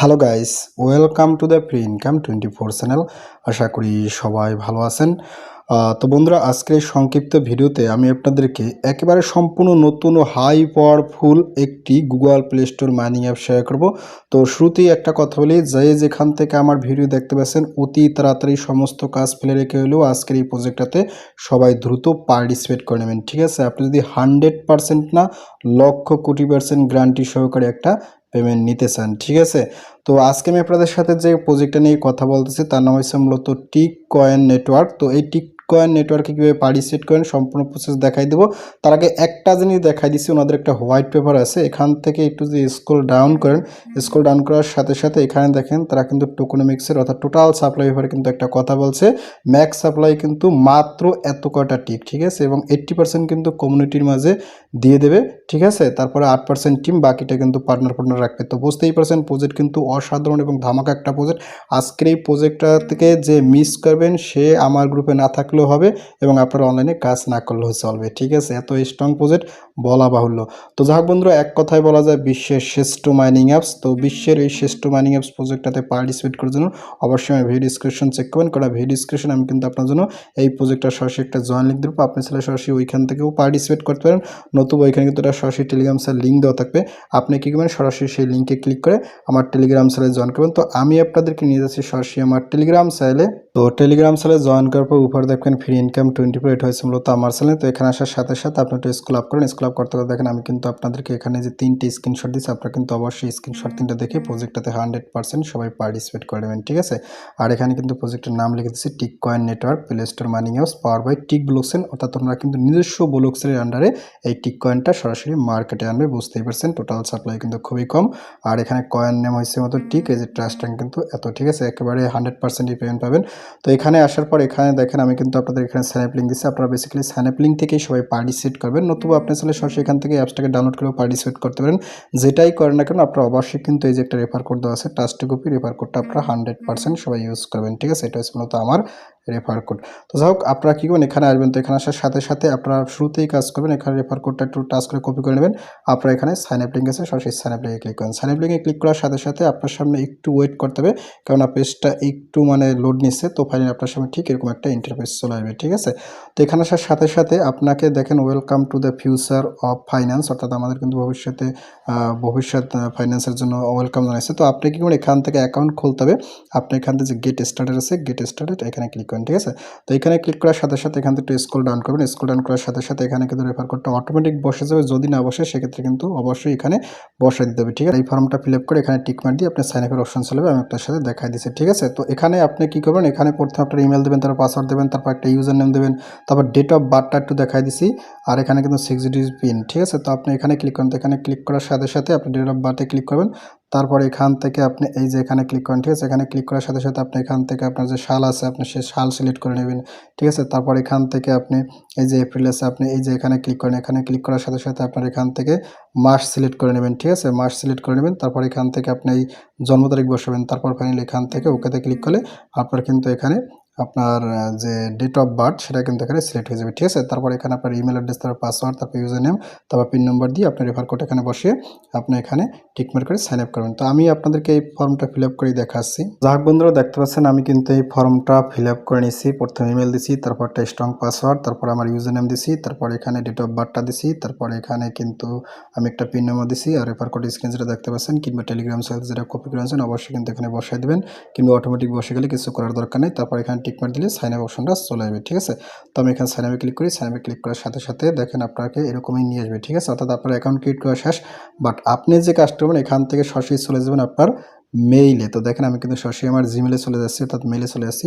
Hello guys welcome to the free income twenty four channel আশা করি সবাই ভালো আছেন। তো বন্ধুরা, আজকের এই সংক্ষিপ্ত ভিডিওতে আমি আপনাদেরকে একেবারে সম্পূর্ণ নতুন ও হাই পাওয়ারফুল একটি Google Play Store mining app share করব। তো শুরুতেই একটা কথা বলি, যে যেখান থেকে আমার ভিডিও দেখতে পাচ্ছেন, অতি তাড়াতাড়ি সমস্ত কাজ ফেলে রেখে হলেও আজকের এই প্রজেক্টটাতে সবাই দ্রুত পার্টিসিপেট করে নেবেন, ঠিক আছে? আপনি যদি হান্ড্রেড পার্সেন্ট না, লক্ষ কোটি পার্সেন্ট গ্যারান্টি সহকারে একটা পেমেন্ট নিতে চান ঠিক আছে? তো আজকে আমি আপনাদের সাথে যে প্রজেক্টটা নিয়ে কথা বলতেছি, তার নাম হচ্ছে মূলত টিক কয়েন নেটওয়ার্ক তো এই টিক কয়েন নেটওয়ার্কে কীভাবে পার্টিসিপেট করেন, সম্পূর্ণ প্রসেস দেখাই দেবো। তার আগে একটা জিনিস দেখাই দিচ্ছি ওনাদের একটা হোয়াইট পেপার আছে। এখান থেকে একটু যদি স্ক্রল ডাউন করেন স্ক্রল ডাউন করার সাথে সাথে এখানে দেখেন, তারা কিন্তু টোকোনমিক্সের অর্থাৎ টোটাল সাপ্লাই ব্যাপারে কিন্তু একটা কথা বলছে। ম্যাক্স সাপ্লাই কিন্তু মাত্র এত কয়টা টিক ঠিক আছে? এবং এইট্টি পার্সেন্ট কিন্তু কমিউনিটির মাঝে দিয়ে দেবে। ঠিক আছে? তারপরে আট পার্সেন্ট টিম বাকিটা কিন্তু পার্টনার পার্টনার রাখবে। তো বুঝতেই পারছেন প্রজেক্ট কিন্তু অসাধারণ এবং ধামাকা একটা প্রজেক্ট আজকের এই প্রজেক্টটা থেকে যে মিস করবেন, সে আমার গ্রুপে না থাকলেও হবে এবং আপনারা অনলাইনে কাজ না করলেও চলবে। ঠিক আছে? এত স্ট্রং প্রজেক্ট বলা বাহুল্য। তো যাক বন্ধুরা, এক কথায় বলা যায়, বিশ্বের শ্রেষ্ঠ মাইনিং অ্যাপস তো বিশ্বের এই শ্রেষ্ঠ মাইনিং অ্যাপস প্রজেক্টটাতে পার্টিসিপেট করার জন্য অবশ্যই আমি ভিডিও ডিসক্রিপশন চেক করবেন। কারণ ভিডিও ডিসক্রিপশন আমি কিন্তু আপনার জন্য এই প্রজেক্টটা সরাসরি একটা জয়েন লিঙ্ক দেবো। আপনি চাইলে সরাসরি ওইখান থেকেও পার্টিসিপেট করতে পারেন। নতুবা ওইখানে কিন্তু একটা সরাসরি টেলিগ্রাম সেল লিঙ্ক দেওয়া থাকবে। আপনি কী করবেন? সরাসরি সেই লিঙ্কে ক্লিক করে আমার টেলিগ্রাম সেলে জয়েন করবেন। তো আমি আপনাদেরকে নিয়ে যাচ্ছি সরাসরি আমার টেলিগ্রাম সেলে তো টেলিগ্রাম সেলে জয়েন করার পর উপর দেখবেন ফ্রি ইনকাম টোয়েন্টি ফোর এটা হয়েছে মূলত আমার সেলে তো এখানে আসার সাথে সাথে আপনি একটা স্কুল আপ করেন। স্কুল আপ করতে করতে দেখেন আমি কিন্তু আপনাদেরকে এখানে যে তিনটে স্ক্রিনশট দিচ্ছি আপনারা কিন্তু অবশ্যই স্ক্রিনশট তিনটা দেখে প্রজেক্টটাতে হান্ড্রেড পার্সেন্ট সবাই পার্টিসিপেট করে নেবেন, ঠিক আছে? আর এখানে কিন্তু প্রজেক্টের নাম লিখে দিচ্ছি tick coin network play store mining house power by tick blockchain অর্থাৎ তোমরা কিন্তু নিজস্ব ব্লকসের আন্ডারে এই টিক কয়েনটা সরাসরি মার্কেটে আনবে, বুঝতেই পারছেন? টোটাল সাপ্লাই কিন্তু খুবই কম। আর এখানে কয়েন নেম হয়েছে মতো টিক এই যে ট্রাস্ট কিন্তু এত, ঠিক আছে? একেবারে হান্ড্রেড পার্সেন্টই পেমেন্ট পাবেন। তো এখানে আসার পর এখানে দেখেন আমি কিন্তু আপনাদের এখানে স্যানেপ লিঙ্ক দিচ্ছি আপনারা বেসিক্যালি স্যানেপ লিঙ্ক থেকেই সবাই পার্টিসিপেট করবেন। নতুবা আপনি চাইলে সরাসরি এখান থেকে অ্যাপসটাকে ডাউনলোড করে পার্টিসিপেট করতে পারেন। যেটাই করেন না কেন, আপনারা অবশ্যই কিন্তু এই যে একটা রেফার কোড দেওয়া আছে টাস্ট কপি রেফার কোডটা আপনারা হান্ড্রেড পার্সেন্ট সবাই ইউজ করবেন। ঠিক আছে? এটা হচ্ছে মূলত আমার রেফার কোড তো যাই হোক, আপনারা কী করবেন? এখানে আসবেন, তো এখানে আসার সাথে সাথে আপনারা শুরুতেই কাজ করবেন। এখানে রেফার কোডটা একটু টাচ করে কপি করে নেবেন। আপনারা এখানে সাইন আপ লিঙ্ক আছে, সরাসরি সাইন আপ লিঙ্কে ক্লিক করেন সাইন আপ লিঙ্কে ক্লিক করার সাথে সাথে আপনার সামনে একটু ওয়েট করতে হবে, কারণ পেজটা একটু মানে লোড নিচ্ছে, তো ফাইনালি আপনার সামনে ঠিক এরকম একটা ইন্টারফেস চলে আসবে, ঠিক আছে? তো এখানে আসার সাথে সাথে আপনাকে দেখেন welcome to the future of finance অর্থাৎ আমাদের কিন্তু ভবিষ্যতে ভবিষ্যৎ ফাইন্যান্সের জন্য ওয়েলকাম জানাইছে। তো আপনি কি করবেন? এখান থেকে অ্যাকাউন্ট খুলতে হবে। আপনি এখান থেকে যে গেট স্টার্টেড আছে গেট স্টার্টেড এখানে ক্লিক করেন ঠিক আছে? তো এখানে ক্লিক করার সাথে সাথে এখান থেকে একটু স্ক্রল ডাউন করবেন। স্কুল ডাউন করার সাথে সাথে এখানে কিন্তু রেফার কোডটা অটোমেটিক বসে যাবে। যদি না বসে, সেক্ষেত্রে কিন্তু অবশ্যই এখানে বসে দিতে হবে, ঠিক আছে? এই ফর্মটা ফিল আপ করে এখানে মার দিয়ে আপনার সাইন আপের অপশন চলবে আমি আপনার সাথে দেখাই দিচ্ছি, ঠিক আছে? তো এখানে আপনি কি করবেন? এখানে প্রথমে আপনার ইমেল দেবেন, তারপর পাসওয়ার্ড দেবেন, তারপর একটা ইউজার নেম দেবেন, তারপর ডেট অফ বার্থটা একটু দেখাই দিছি আর এখানে কিন্তু সিক্স ডিজিট পিন ঠিক আছে? তো আপনি এখানে ক্লিক করেন। তো এখানে ক্লিক করার সাথে সাথে আপনি ডেট অফ বার্থে ক্লিক করবেন। তারপর এখান থেকে আপনি এই যে এখানে ক্লিক করেন, ঠিক আছে? এখানে ক্লিক করার সাথে সাথে আপনি এখান থেকে আপনার যে শাল আছে, আপনি সেই শাল সিলেক্ট করে নেবেন, ঠিক আছে? তারপর এখান থেকে আপনি এই যে এপ্রিল আছে, আপনি এই যে এখানে ক্লিক করেন, এখানে ক্লিক করার সাথে সাথে আপনার এখান থেকে মাস সিলেক্ট করে নেবেন, ঠিক আছে? মাস সিলেক্ট করে নেবেন, তারপর এখান থেকে আপনি এই জন্ম তারিখ বসাবেন, তারপর ফাইনালি এখান থেকে ওকেতে ক্লিক করলে আপনার কিন্তু এখানে আপনার যে ডেট অফ বার্থ সেটা কিন্তু এখানে সিলেক্ট হয়ে যাবে, ঠিক আছে? তারপর এখানে আপনার ইমেল অ্যাড্রেস তারপর পাসওয়ার্ড তারপর ইউজার নেম তারপর পিন নম্বর দিয়ে আপনি রেফার কোড এখানে বসিয়ে আপনি এখানে টিকমার্ক করে সাইন আপ করবেন। তো আমি আপনাদেরকে এই ফর্মটা ফিল আপ করে দেখাচ্ছি। যাক বন্ধুরা, দেখতে পাচ্ছেন আমি কিন্তু এই ফর্মটা ফিল আপ করে নিছি প্রথমে ইমেল দিছি, তারপর একটা স্ট্রং পাসওয়ার্ড তারপর আমার ইউজার নেম দিছি, তারপর এখানে ডেট অফ বার্থটা দিছি, তারপর এখানে কিন্তু আমি একটা পিন নম্বর দিছি আর রেফার কোড স্ক্রিন যেটা দেখতে পাচ্ছেন কিংবা টেলিগ্রাম সাইজ যেটা কপি করে আনছেন অবশ্যই কিন্তু এখানে বসাই দেবেন কিংবা অটোমেটিক বসে গেলে কিছু করার দরকার নেই। তারপর এখানে টিকমার্ক দিলে সাইন আপ অপশনটা চলে আসবে, ঠিক আছে? তো আমি এখানে সাইন আপে ক্লিক করি সাইন আপে ক্লিক করার সাথে সাথে দেখেন আপনাকে এরকমই নিয়ে আসবে, ঠিক আছে? অর্থাৎ আপনার অ্যাকাউন্ট ক্রিয়েট করা শেষ বাট আপনি যে কাজটা করবেন, এখান থেকে সরাসরি চলে যাবেন আপনার মেইলে তো দেখেন আমি কিন্তু সরাসরি আমার জিমেলে চলে যাচ্ছি, অর্থাৎ মেলে চলে যাচ্ছি।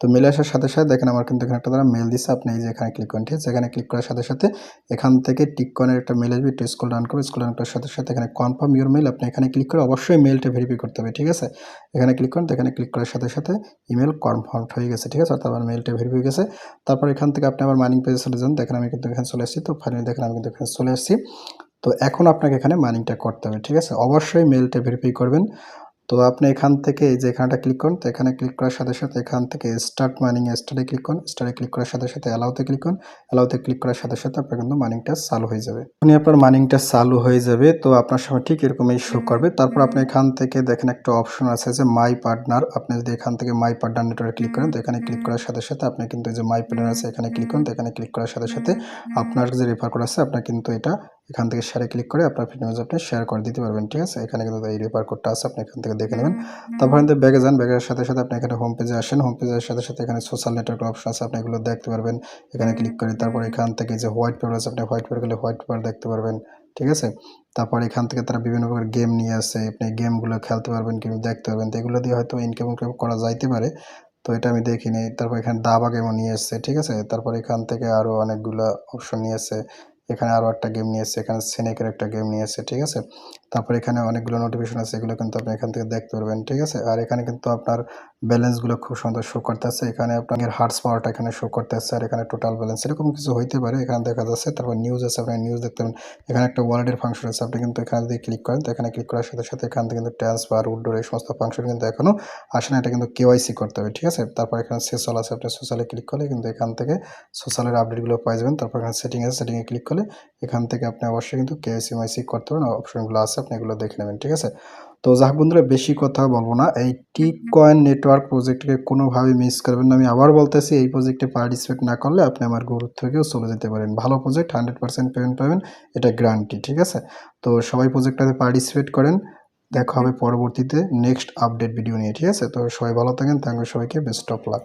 তো মেলে আসার সাথে সাথে দেখেন আমার কিন্তু এখানে একটা তারা মেল দিচ্ছে আপনি এই যে এখানে ক্লিক করেন, ঠিক আছে? এখানে ক্লিক করার সাথে সাথে এখান থেকে টিককনের একটা মেল আসবে, একটু স্কুল ডাউন করবে স্কুল ডাউন করার সাথে সাথে এখানে কনফার্ম ইউর মেল আপনি এখানে ক্লিক করে অবশ্যই মেলটা ভেরিফাই করতে হবে, ঠিক আছে? এখানে ক্লিক করেন এখানে ক্লিক করার সাথে সাথে ইমেল কনফার্ম হয়ে গেছে, ঠিক আছে? অর্থাৎ আমার মেলটা ভেরিফাই হয়ে গেছে। তারপর এখান থেকে আপনি আমার মাইনিং পেজে চলে যান। দেখেন আমি কিন্তু এখানে চলে আসছি। তো ফাইনালি দেখেন আমি কিন্তু এখানে চলে আসছি। তো এখন আপনাকে এখানে মাইনিংটা করতে হবে, ঠিক আছে? অবশ্যই মেলটা ভেরিফাই করবেন। তো আপনি এখান থেকে যে এখানটা ক্লিক করুন, তো এখানে ক্লিক করার সাথে সাথে এখান থেকে স্টার্ট মাইনিং স্টার্টে ক্লিক করুন। স্টার্টে ক্লিক করার সাথে সাথে অ্যালাউতে ক্লিক করুন। অ্যালাউতে ক্লিক করার সাথে সাথে আপনার কিন্তু মাইনিংটা চালু হয়ে যাবে। যখনই আপনার মাইনিংটা চালু হয়ে যাবে, তো আপনার সময় ঠিক এরকমই শো করবে। তারপর আপনি এখান থেকে দেখেন একটা অপশন আছে যে মাই পার্টনার আপনি যদি এখান থেকে মাই পার্টনার নেটওয়ার্ক ক্লিক করেন, তো এখানে ক্লিক করার সাথে সাথে আপনি কিন্তু এই যে মাই পার্টনার আছে, এখানে ক্লিক করুন। তো এখানে ক্লিক করার সাথে সাথে আপনার যে রেফার কোড আছে, আপনার কিন্তু এটা এখান থেকে শেয়ারে ক্লিক করে আপনার ফিটনেস আপনি শেয়ার করে দিতে পারবেন ঠিক আছে? এখানে কিন্তু এই রেফার কোডটা আছে আপনি এখান থেকে দেখে নেবেন। তারপর কিন্তু ব্যাগে যান ব্যাগের সাথে সাথে আপনি এখানে হোম পেজে আসেন হোম পেজের সাথে সাথে এখানে সোশ্যাল নেটওয়ার্ক অপশন আছে আপনি এগুলো দেখতে পারবেন। এখানে ক্লিক করে তারপর এখান থেকে যে হোয়াইট পেপার আছে আপনি হোয়াইট পেপার গেলে হোয়াইট পেপার দেখতে পারবেন ঠিক আছে? তারপর এখান থেকে তারা বিভিন্ন প্রকার গেম নিয়ে আসে আপনি গেমগুলো খেলতে পারবেন কিংবা দেখতে পারবেন। তো এগুলো দিয়ে হয়তো ইনকাম ইনকাম করা যাইতে পারে তো এটা আমি দেখিনি। তারপর এখানে দাবা গেমও নিয়ে এসছে ঠিক আছে? তারপর এখান থেকে আরও অনেকগুলো অপশন নিয়ে এসছে। এখানে আরও একটা গেম নিয়ে এসছে, এখানে সেনেকের একটা গেম নিয়ে এসছে, ঠিক আছে? তারপর এখানে অনেকগুলো নোটিফিকেশন আছে, এগুলো কিন্তু আপনি এখান থেকে দেখতে পারবেন, ঠিক আছে? আর এখানে কিন্তু আপনার ব্যালেন্সগুলো খুব সুন্দর শো করতেছে। এখানে আপনার হার্টস পাওয়ারটা এখানে শো করতেছে আর এখানে টোটাল ব্যালেন্স এরকম কিছু হইতে পারে। এখানে দেখা যাচ্ছে, তারপর নিউজ আছে আপনি নিউজ দেখতে পারেন। এখানে একটা ওয়ালেটের ফাংশন আছে, আপনি কিন্তু এখানে যদি ক্লিক করেন, তো এখানে ক্লিক করার সাথে সাথে এখান থেকে কিন্তু ট্রান্সফার উড্ডোর এই সমস্ত ফাংশন কিন্তু এখনও আসে না। এটা কিন্তু কেওয়াইসি করতে হবে, ঠিক আছে? তারপর এখানে সোশ্যাল আছে, আপনি সোশ্যালে ক্লিক করলে কিন্তু এখান থেকে সোশ্যালের আপডেটগুলো পাই যাবেন। তারপর এখানে সেটিং আছে সেটিংয়ে ক্লিক করলে এখান থেকে আপনি অবশ্যই কিন্তু কেওয়াইসি ওয়াইসি করতে পারেন। অপশনগুলো আছে, আপনি এগুলো দেখে নেবেন, ঠিক আছে? তো যাক বন্ধুরা বেশি কথা বলব না। এই টিকয়েন নেটওয়ার্ক প্রজেক্টকে কোনোভাবে মিস করবেন না। আমি আবার বলতেছি এই প্রজেক্টে পার্টিসিপেট না করলে আপনি আমার গ্রুপ থেকেও চলে যেতে পারেন। ভালো প্রজেক্ট হান্ড্রেড পার্সেন্ট পেমেন্ট পাবেন এটা গ্যারান্টি ঠিক আছে? তো সবাই প্রজেক্টটাতে পার্টিসিপেট করেন। দেখা হবে পরবর্তীতে নেক্সট আপডেট ভিডিও নিয়ে ঠিক আছে? তো সবাই ভালো থাকেন থ্যাংক ইউ সবাইকে বেস্ট অফ লাক